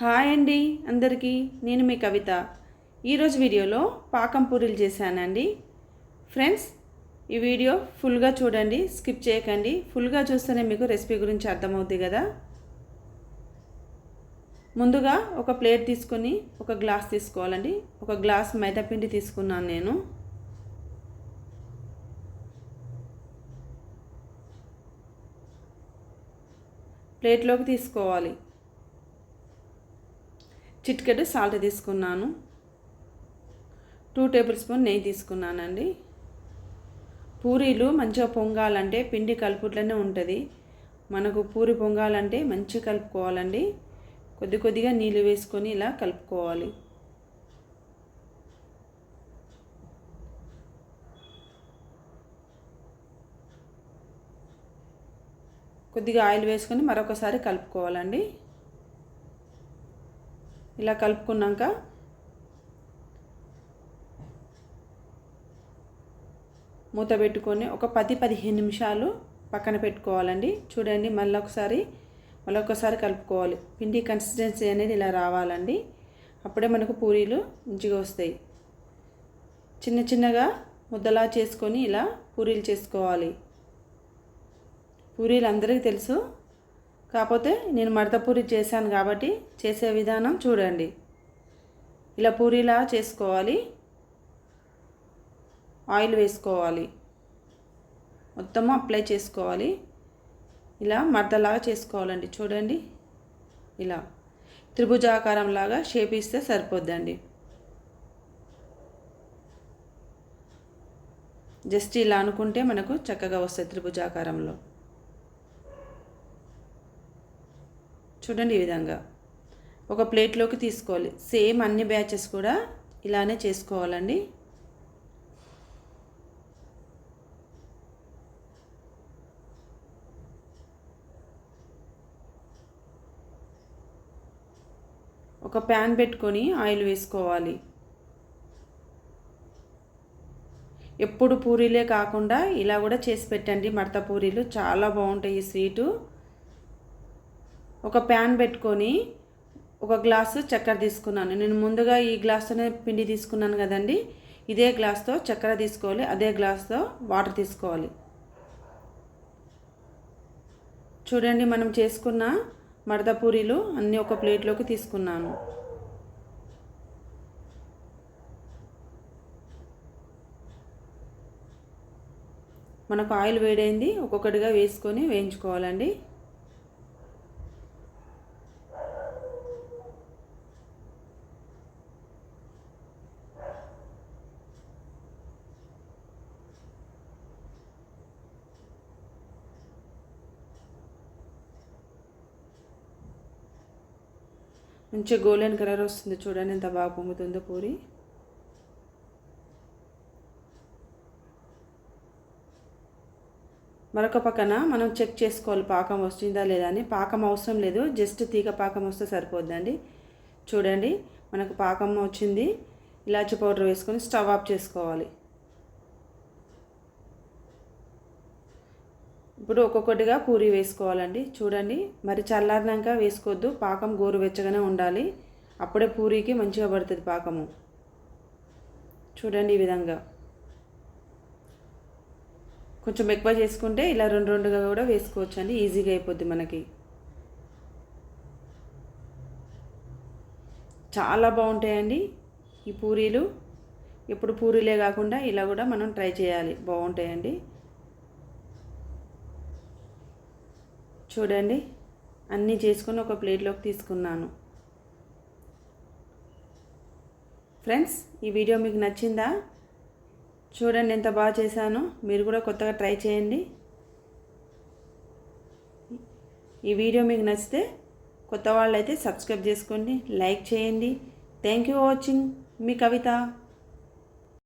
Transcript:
Hi అండి అందరికీ నేను మీ కవిత. ఈరోజు వీడియోలో పాకం పూరీలు చేశానండి. ఫ్రెండ్స్ ఈ వీడియో ఫుల్గా చూడండి స్కిప్ చేయకండి. ఫుల్గా చూస్తేనే మీకు రెసిపీ గురించి అర్థమవుద్ది కదా? ముందుగా ఒక ప్లేట్ తీసుకొని ఒక గ్లాస్ తీసుకోవాలండి. ఒక గ్లాస్ మైదాపిండి తీసుకున్నాను నేను. ప్లేట్లోకి తీసుకోవాలి. చిటికెడు సాల్ట్ తీసుకున్నాను. టూ టేబుల్ స్పూన్ నెయ్యి తీసుకున్నానండి. పూరీలు మంచిగా పొంగాలంటే పిండి కలుపుట్లనే ఉంటుంది. మనకు పూరి పొంగాలంటే మంచిగా కలుపుకోవాలండి. కొద్ది కొద్దిగా నీళ్ళు వేసుకొని ఇలా కలుపుకోవాలి. కొద్దిగా ఆయిల్ వేసుకొని మరొకసారి కలుపుకోవాలండి. ఇలా కలుపుకున్నాక మూత పెట్టుకొని ఒక పది పదిహేను నిమిషాలు పక్కన పెట్టుకోవాలండి. చూడండి మళ్ళీ ఒకసారి మళ్ళీ ఒకసారి కలుపుకోవాలి. పిండి కన్సిస్టెన్సీ అనేది ఇలా రావాలండి. అప్పుడే మనకు పూరీలు మంచిగా వస్తాయి. చిన్న చిన్నగా ముద్దలా చేసుకొని ఇలా పూరీలు చేసుకోవాలి. పూరీలు అందరికీ తెలుసు. కాకపోతే నేను మడత పూరి చేశాను కాబట్టి చేసే విధానం చూడండి. ఇలా పూరీలా చేసుకోవాలి. ఆయిల్ వేసుకోవాలి. మొత్తం అప్లై చేసుకోవాలి. ఇలా మడతలాగా చేసుకోవాలండి. చూడండి. ఇలా త్రిభుజాకారం లాగా షేప్ ఇస్తే సరిపోద్దండి. జస్ట్ ఇలా అనుకుంటే మనకు చక్కగా వస్తుంది త్రిభుజాకారంలో. చూడండి ఈ విధంగా. ఒక ప్లేట్లోకి తీసుకోవాలి. సేమ్ అన్ని బ్యాచెస్ కూడా ఇలానే చేసుకోవాలండి. ఒక ప్యాన్ పెట్టుకొని ఆయిల్ వేసుకోవాలి. ఎప్పుడు పూరీలే కాకుండా ఇలా కూడా చేసి పెట్టండి. మడత పూరీలు చాలా బాగుంటాయి ఈ స్వీటు. ఒక ప్యాన్ పెట్టుకొని ఒక గ్లాసు చక్కెర తీసుకున్నాను. నేను ముందుగా ఈ గ్లాస్తోనే పిండి తీసుకున్నాను కదండి. ఇదే గ్లాస్తో చక్కెర తీసుకోవాలి అదే గ్లాస్తో వాటర్ తీసుకోవాలి. చూడండి మనం చేసుకున్న మడత పూరీలు అన్నీ ఒక ప్లేట్లోకి తీసుకున్నాను. మనకు ఆయిల్ వేడైంది ఒక్కొక్కటిగా వేసుకొని వేయించుకోవాలండి. మంచిగా గోల్డెన్ కలర్ వస్తుంది చూడండి ఎంత బాగా పొంగుతుందో పూరి. మరొక పక్కన మనం చెక్ చేసుకోవాలి పాకం వస్తుందా లేదా అని. పాకం అవసరం లేదు జస్ట్ తీగ పాకం వస్తే సరిపోద్దండి. చూడండి మనకు పాకం వచ్చింది. ఇలాచి పౌడర్ వేసుకొని స్టవ్ ఆఫ్ చేసుకోవాలి. ఇప్పుడు ఒక్కొక్కటిగా పూరి వేసుకోవాలండి. చూడండి మరి చల్లారినాక వేసుకోవద్దు. పాకం గోరువెచ్చగానే ఉండాలి. అప్పుడే పూరీకి మంచిగా పడుతుంది పాకము. చూడండి ఈ విధంగా. కొంచెం ఎక్కువ చేసుకుంటే ఇలా రెండు రెండుగా కూడా వేసుకోవచ్చు అండి ఈజీగా అయిపోద్ది మనకి. చాలా బాగుంటాయండి ఈ పూరీలు. ఇప్పుడు పూరీలే కాకుండా ఇలా కూడా మనం ట్రై చేయాలి. బాగుంటాయండి. చూడండి. అన్నీ చేసుకొని ఒక ప్లేట్లోకి తీసుకున్నాను. ఫ్రెండ్స్ ఈ వీడియో మీకు నచ్చిందా? చూడండి ఎంత బాగా చేశానో. మీరు కూడా కొత్తగా ట్రై చేయండి. ఈ వీడియో మీకు నచ్చితే కొత్త వాళ్ళైతే సబ్స్క్రైబ్ చేసుకోండి లైక్ చేయండి. Thank you watching. Me Kavitha.